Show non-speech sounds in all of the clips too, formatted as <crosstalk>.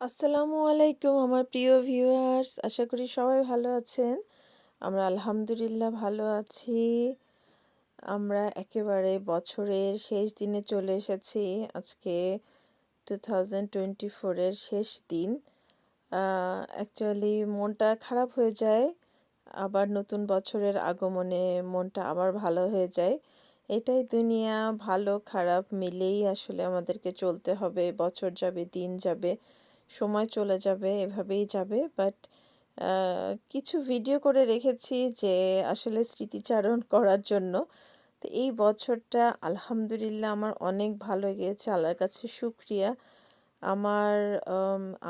আসসালামু আলাইকুম, আমার প্রিয় ভিউয়ার্স আশা করি সবাই ভালো আছেন। আমরা আলহামদুলিল্লাহ ভালো আছি। আমরা একেবারে বছরের শেষ দিনে চলে এসেছি। আজকে টু থাউজেন্ড টোয়েন্টি ফোরের শেষ দিন। অ্যাকচুয়ালি মনটা খারাপ হয়ে যায়। আবার নতুন বছরের আগমনে মনটা আবার ভালো হয়ে যায়। এটাই দুনিয়া, ভালো খারাপ মিলেই আসলে আমাদেরকে চলতে হবে। বছর যাবে, দিন যাবে। সময় চলে যাবে, এভাবেই যাবে। বাট কিছু ভিডিও করে রেখেছি যে আসলে স্মৃতিচারণ করার জন্য। তো এই বছরটা আলহামদুলিল্লাহ আমার অনেক ভালো গিয়েছে আল্লাহর কাছে শুক্রিয়া। আমার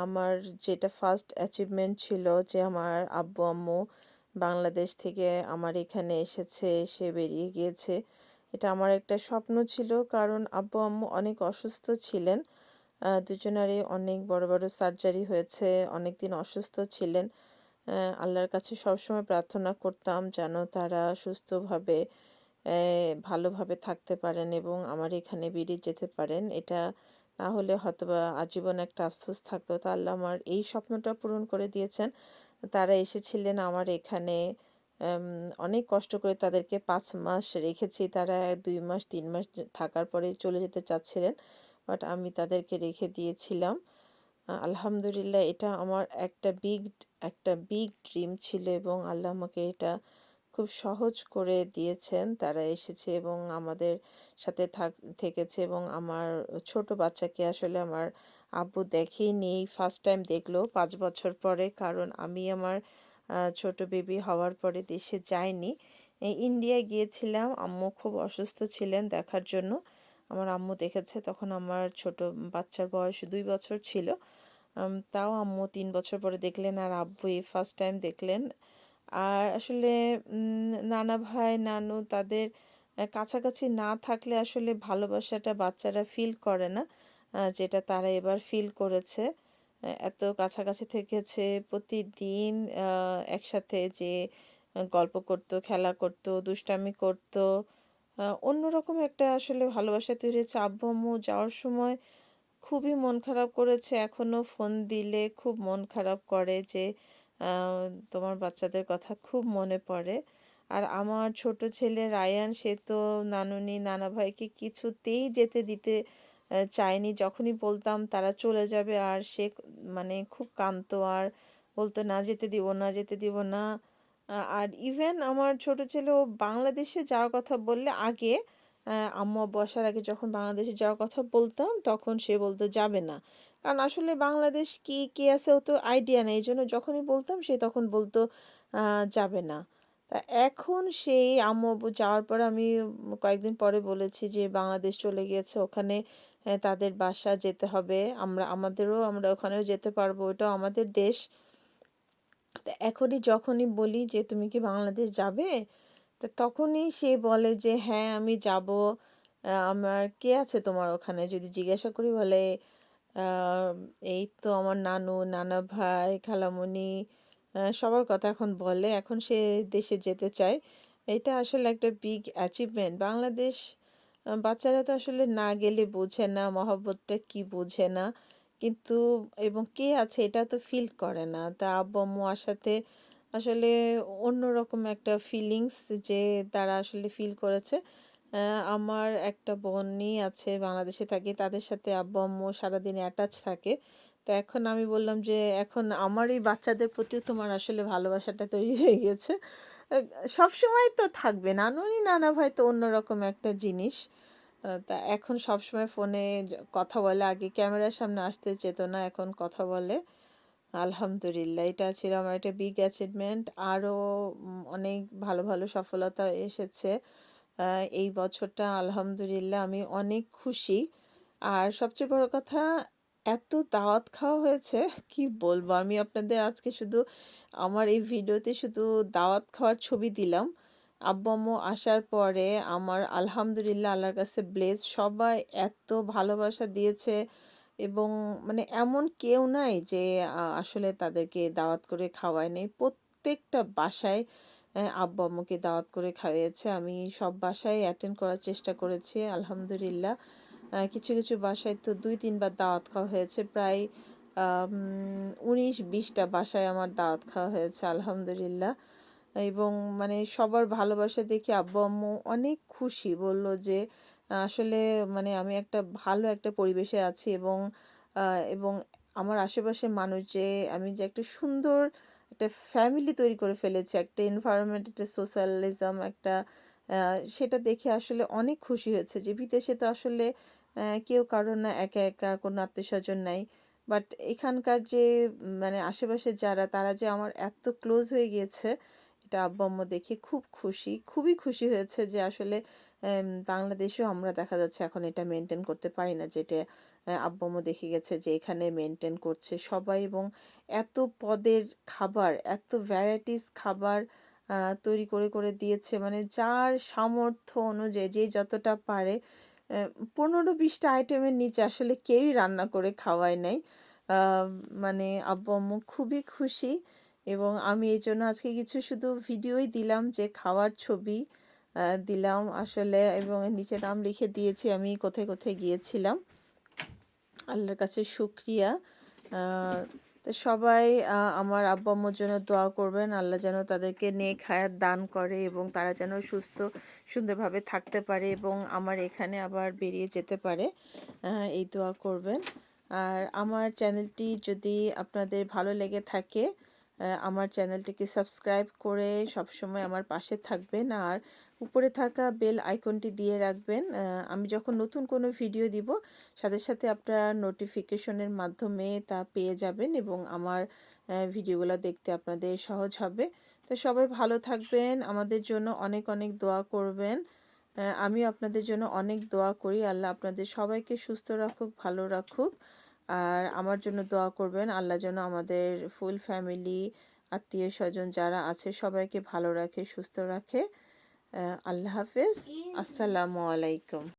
আমার যেটা ফার্স্ট অ্যাচিভমেন্ট ছিল যে আমার আব্বু, আম্মু বাংলাদেশ থেকে আমার এখানে এসেছে সে বেরিয়ে গিয়েছে। এটা আমার একটা স্বপ্ন ছিল। কারণ আব্বু, আম্মু অনেক অসুস্থ ছিলেন। দুজনারই অনেক বড় বড় সার্জারি হয়েছে অনেক দিন অসুস্থ ছিলেন। আল্লাহর কাছে সবসময় প্রার্থনা করতাম যেন তারা সুস্থভাবে ভালোভাবে থাকতে পারেন এবং আমার এখানে বেরিয়ে যেতে পারেন। এটা না হলে হয়তো আজীবন একটা আফসোস থাকতো। তা আল্লাহ আমার এই স্বপ্নটা পূরণ করে দিয়েছেন। তারা এসেছিলেন আমার এখানে অনেক কষ্ট করে তাদেরকে পাঁচ মাস রেখেছি। তারা দুই মাস, তিন মাস থাকার পরে চলে যেতে চাচ্ছিলেন। বাট আমি তাদেরকে রেখে দিয়েছিলাম। আলহামদুলিল্লাহ এটা আমার একটা বিগ একটা বিগ ড্রিম ছিল এবং আল্লাহ আমাকে এটা খুব সহজ করে দিয়েছেন। তারা এসেছে এবং আমাদের সাথে থাক, থেকেছে এবং আমার ছোট বাচ্চাকে আসলে আমার আব্বু দেখেই নেই ফার্স্ট টাইম দেখল পাঁচ বছর পরে কারণ আমি আমার ছোট বেবি হওয়ার পরে দেশে যাইনি। ইন্ডিয়া গিয়েছিলাম, আম্মু খুব অসুস্থ ছিলেন দেখার জন্য। আমার আম্মু দেখেছে তখন আমার ছোট বাচ্চার বয়স দুই বছর ছিল। তাও আম্মু তিন বছর পরে দেখলেন আর আব্বু এই ফার্স্ট টাইম দেখলেন। আর আসলে নানা ভাই, নানু তাদের কাছাকাছি না থাকলে আসলে ভালোবাসাটা বাচ্চারা ফিল করে না যেটা তারা এবার ফিল করেছে। এত কাছাকাছি থেকেছে প্রতিদিন একসাথে যে, গল্প করতো, খেলা করতো, দুষ্টামি করতো অন্যরকম একটা আসলে ভালোবাসা তৈরি হয়েছে। আব্বু আম্মু যাওয়ার সময় খুবই মন খারাপ করেছে এখনও ফোন দিলে খুব মন খারাপ করে যে তোমার বাচ্চাদের কথা খুব মনে পড়ে। আর আমার ছোট ছেলে রায়ান, সে তো নানুনি, নানা ভাইকে কিছুতেই যেতে দিতে চায়নি। যখনই বলতাম তারা চলে যাবে আর সে মানে খুব কাঁদতো আর বলতো, না যেতে দিব, না যেতে দিব, না। আর ইভেন আমার ছোট ছেলে ও বাংলাদেশে যাওয়ার কথা বললে আগে আম্মু বসার আগে যখন বাংলাদেশে যাওয়ার কথা বলতাম, তখন সে বলতো যাবে না। কারণ আসলে বাংলাদেশ কি, কে আছে ও তো আইডিয়া নেই। এই জন্য যখনই বলতাম, সে তখন বলতো যাবে না। তা এখন সেই আম্মু যাওয়ার পর আমি কয়েকদিন পরে বলেছি যে, বাংলাদেশ চলে গিয়েছে, ওখানে তাদের বাসা যেতে হবে। আমরা, আমাদেরও আমরা ওখানেও যেতে পারব। ওটাও আমাদের দেশ। তা এখনই যখনই বলি যে, তুমি কি বাংলাদেশ যাবে? তা তখনই সে বলে যে হ্যাঁ আমি যাব। আমার কে আছে তোমার ওখানে? যদি জিজ্ঞাসা করি বলে এই তো আমার নানু, নানা ভাই খালামণি সবার কথা এখন বলে, এখন সে দেশে যেতে চায়। এটা আসলে একটা বিগ অ্যাচিভমেন্ট বাংলাদেশ বাচ্চারা তো আসলে না গেলে বোঝে না, মহব্বতটা কি বোঝে না। কিন্তু এবং কে আছে এটা তো ফিল করে না। তা আব্বু, আম্মু আসাতে আসলে অন্যরকম একটা ফিলিংস যে তারা আসলে ফিল করেছে। আমার একটা বোনই আছে বাংলাদেশে থাকে, তাদের সাথে আব্বু, আম্মু সারাদিন অ্যাটাচ থাকে। তো এখন আমি বললাম যে এখন আমার এই বাচ্চাদের প্রতিও তোমার আসলে ভালোবাসাটা তৈরি হয়ে গেছে। সবসময় তো থাকবে নানুনি নানা ভাই তো অন্যরকম একটা জিনিস। তা এখন সবসময় ফোনে কথা বলে। আগে ক্যামেরার সামনে আসতে চেত না, এখন কথা বলে। আলহামদুলিল্লাহ, এটা ছিল আমার একটা বিগ অ্যাচিভমেন্ট আরও অনেক ভালো ভালো সফলতা এসেছে। এই বছরটা আলহামদুলিল্লাহ আমি অনেক খুশি। আর সবচেয়ে বড় কথা, এত দাওয়াত খাওয়া হয়েছে, <laughs> কি বলব? আমি আপনাদের আজকে শুধু আমার এই ভিডিওতে শুধু দাওয়াত খাওয়ার ছবি দিলাম। আব্বু আম্মু আসার পরে আমার আলহামদুলিল্লাহ আল্লাহর কাছে ব্লেস সবাই এত ভালোবাসা দিয়েছে এবং মানে এমন কেউ নাই যে আসলে তাদেরকে দাওয়াত করে খাওয়ায় নেই প্রত্যেকটা বাসায় আব্বু আম্মুকে দাওয়াত করে খাইয়েছে। আমি সব বাসায় অ্যাটেন্ড করার চেষ্টা করেছি, আলহামদুলিল্লাহ। কিছু কিছু বাসায় তো দুই, তিনবার দাওয়াত খাওয়া হয়েছে। প্রায় উনিশ, বিশটা বাসায় আমার দাওয়াত খাওয়া হয়েছে, আলহামদুলিল্লাহ। এবং মানে সবার ভালোবাসা দেখে আব্বু আম্মু অনেক খুশি। বলল যে, আসলে মানে আমি একটা ভালো একটা পরিবেশে আছি এবং এবং আমার আশেপাশের মানুষ যে, আমি যে একটা সুন্দর একটা ফ্যামিলি তৈরি করে ফেলেছি, একটা এনভায়রনমেন্ট একটা সোশ্যালিজম একটা সেটা দেখে আসলে অনেক খুশি হয়েছে যে, বিদেশে তো আসলে কেউ কারও না একা একা, কোনো আত্মীয় স্বজন নাই। বাট এখানকার যে মানে আশেপাশে যারা, তারা যে আমার এত ক্লোজ হয়ে গিয়েছে এটা আব্বু আম্মু দেখে খুব খুশি। খুবই খুশি হয়েছে যে আসলে বাংলাদেশেও আমরা দেখা যাচ্ছে এখন এটা মেনটেন করতে পারি না। যেটা আব্বু আম্মু দেখে গেছে যে এখানে মেনটেন করছে সবাই এবং এত পদের খাবার, এত ভ্যারাইটিস খাবার তৈরি করে করে দিয়েছে। মানে যার সামর্থ্য অনুযায়ী যে যতটা পারে পনেরো বিশটা আইটেমের নিচে আসলে কেউই রান্না করে খাওয়ায় নাই। মানে আব্বু আম্মু খুবই খুশি। এবং আমি এই জন্য আজকে কিছু শুধু ভিডিওই দিলাম যে খাওয়ার ছবি দিলাম আসলে এবং নিচে নাম লিখে দিয়েছি, আমি কোথায় কোথায় গিয়েছিলাম। আল্লাহর কাছে শুক্রিয়া। তো সবাই আমার আব্বু আম্মুর জন্য দোয়া করবেন, আল্লাহ যেন তাদেরকে নেক হায়াত দান করে এবং তারা যেন সুস্থ, সুন্দরভাবে থাকতে পারে এবং আমার এখানে আবার বেরিয়ে যেতে পারে। এই দোয়া করবেন। আর আমার চ্যানেলটি যদি আপনাদের ভালো লেগে থাকে আমার চ্যানেলটিকে সাবস্ক্রাইব করে সবসময় আমার পাশে থাকবেন। আর উপরে থাকা বেল আইকনটি দিয়ে রাখবেন। আমি যখন নতুন কোনো ভিডিও দিব, সাথে সাথে আপনার নোটিফিকেশনের মাধ্যমে তা পেয়ে যাবেন এবং আমার ভিডিওগুলো দেখতে আপনাদের সহজ হবে। তো সবাই ভালো থাকবেন, আমাদের জন্য অনেক অনেক দোয়া করবেন। আমিও আপনাদের জন্য অনেক দোয়া করি। আল্লাহ আপনাদের সবাইকে সুস্থ রাখুক, ভালো রাখুক। আর আমার জন্য দোয়া করবেন আল্লাহ যেন আমাদের ফুল ফ্যামিলি আত্মীয় স্বজন যারা আছে সবাইকে ভালো রাখে সুস্থ রাখে। আল্লাহ হাফেজ। আসসালামু আলাইকুম।